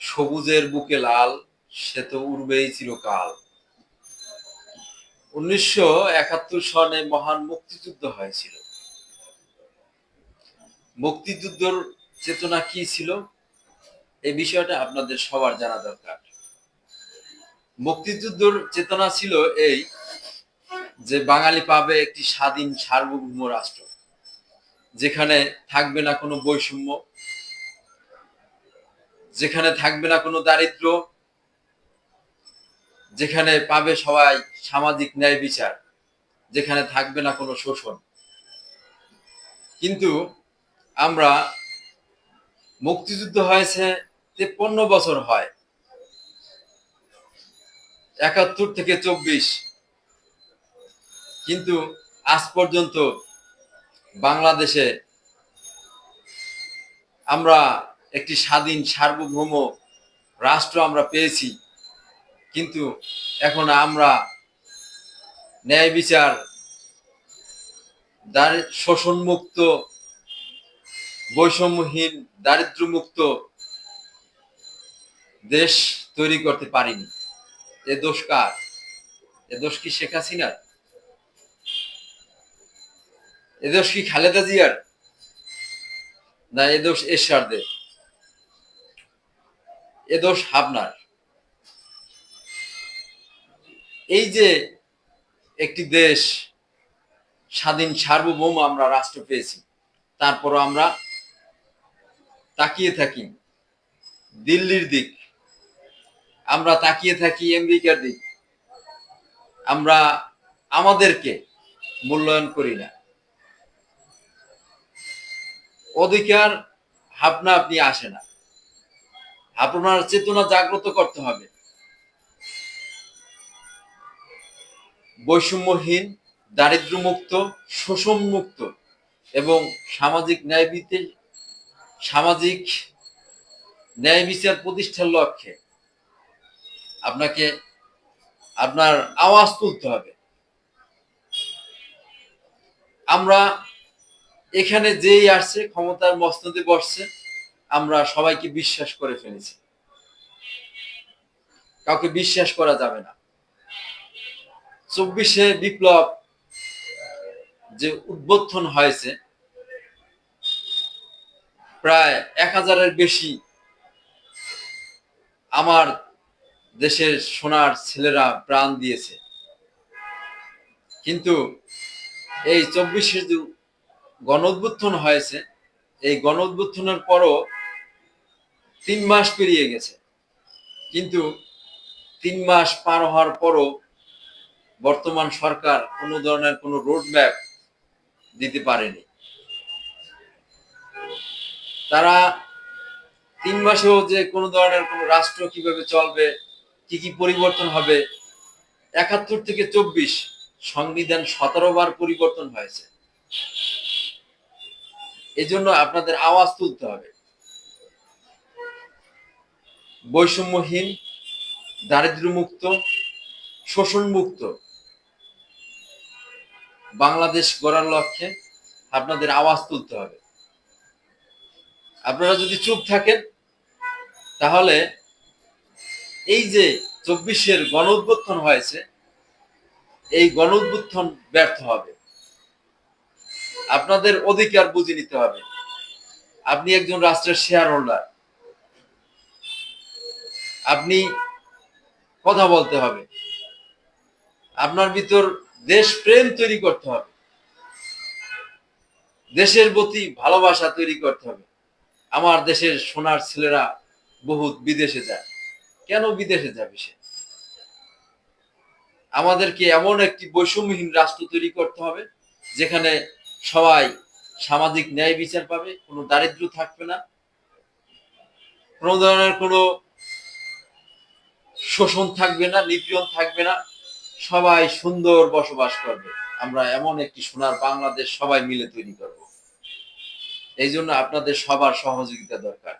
সবুজের বুকে লাল, সে তো উড়বেই চিরকাল। উনিশশো একাত্তর সনে মহান মুক্তিযুদ্ধ হয়েছিল। মুক্তিযুদ্ধর চেতনা কি ছিল? এই বিষয়টা আপনাদের সবার জানা দরকার। মুক্তিযুদ্ধর চেতনা ছিল এই যে বাঙালি পাবে একটি স্বাধীন সার্বভৌম রাষ্ট্র, যেখানে থাকবে না কোনো বৈষম্য যেখানে থাকবে না কোনো দারিদ্র, যেখানে পাবে সবাই সামাজিক ন্যায় বিচার, যেখানে থাকবে না কোনো শোষণ। কিন্তু আমরা মুক্তিযুদ্ধ হয়েছে তেপ্পন্ন বছর হয়। একাত্তর থেকে চব্বিশ। কিন্তু আজ পর্যন্ত বাংলাদেশে আমরা একটি স্বাধীন সার্বভৌম রাষ্ট্র আমরা পেয়েছি। কিন্তু এখন আমরা ন্যায় বিচার শোষণমুক্ত, বৈষম্যহীন, দারিদ্র্যমুক্ত দেশ তৈরি করতে পারিনি। এ দোষ কার? এ দোষ কি শেখ হাসিনার? এ দোষ কি খালেদা জিয়ার? না, এ দোষ এরশাদের? এ দোষ আপনার। এই যে একটি দেশ স্বাধীন সার্বভৌম আমরা রাষ্ট্র পেয়েছি, তারপরও আমরা তাকিয়ে থাকি দিল্লির দিক, আমরা তাকিয়ে থাকি আমেরিকার দিক, আমরা আমাদেরকে মূল্যায়ন করি না। অধিকার ভাবনা আপনি আসে না। আপনার চেতনা জাগ্রত করতে হবে। বৈষম্যহীন, দারিদ্র্যমুক্ত, শোষণমুক্ত এবং সামাজিক ন্যায় সামাজিক ন্যায় বিচার প্রতিষ্ঠার লক্ষ্যে আপনাকে আপনার আওয়াজ তুলতে হবে। আমরা এখানে যেই আসছে, ক্ষমতার মস্তদে বসছে আমরা সবাইকে বিশ্বাস করে ফেলেছি। কাউকে বিশ্বাস করা যাবে না। চব্বিশে বিপ্লব যে উদ্বোধন হয়েছে, প্রায় এক হাজারের বেশি আমার দেশের সোনার ছেলেরা প্রাণ দিয়েছে। কিন্তু এই চব্বিশে যে গণ হয়েছে, এই গণ পরও তিন মাস পেরিয়ে গেছে। কিন্তু তিন মাস পার হওয়ার পরও বর্তমান সরকার কোনো ধরনের কোনো রোড ম্যাপ দিতে পারেনি। তারা তিন মাসেও যে কোনো ধরনের কোনো রাষ্ট্র কীভাবে চলবে, কি কি পরিবর্তন হবে, একাত্তর থেকে চব্বিশ সংবিধান সতেরো বার পরিবর্তন হয়েছে। এজন্য আপনাদের আওয়াজ তুলতে হবে। বৈষম্যহীন, দারিদ্র্যমুক্ত, শোষণমুক্ত। বাংলাদেশ গড়ার লক্ষ্যে আপনাদের আওয়াজ তুলতে হবে। আপনারা যদি চুপ থাকেন, তাহলে এই যে চব্বিশের গণ উদ্বোধন হয়েছে, এই গণ উদ্বোধন ব্যর্থ হবে। আপনাদের অধিকার বুঝে নিতে হবে। আপনি একজন রাষ্ট্রের শেয়ার হোল্ডার আপনি কথা বলতে হবে। আপনার ভিতর দেশ প্রেম তৈরি করতে হবে। দেশের প্রতি ভালোবাসা তৈরি করতে হবে। আমার দেশের সোনার ছেলেরা বহুত বিদেশে যায়। কেন বিদেশে যাবে সে? আমাদেরকে এমন একটি বৈষম্যহীন রাষ্ট্র তৈরি করতে হবে, যেখানে সবাই সামাজিক ন্যায় বিচার পাবে, কোনো দারিদ্র থাকবে না। কোনো ধরনের কোনো শোষণ থাকবে না, নিপীড়ন থাকবে না, সবাই সুন্দর বসবাস করবে। আমরা এমন একটি সোনার বাংলাদেশ সবাই মিলে তৈরি করব। এই জন্য আপনাদের সবার সহযোগিতা দরকার।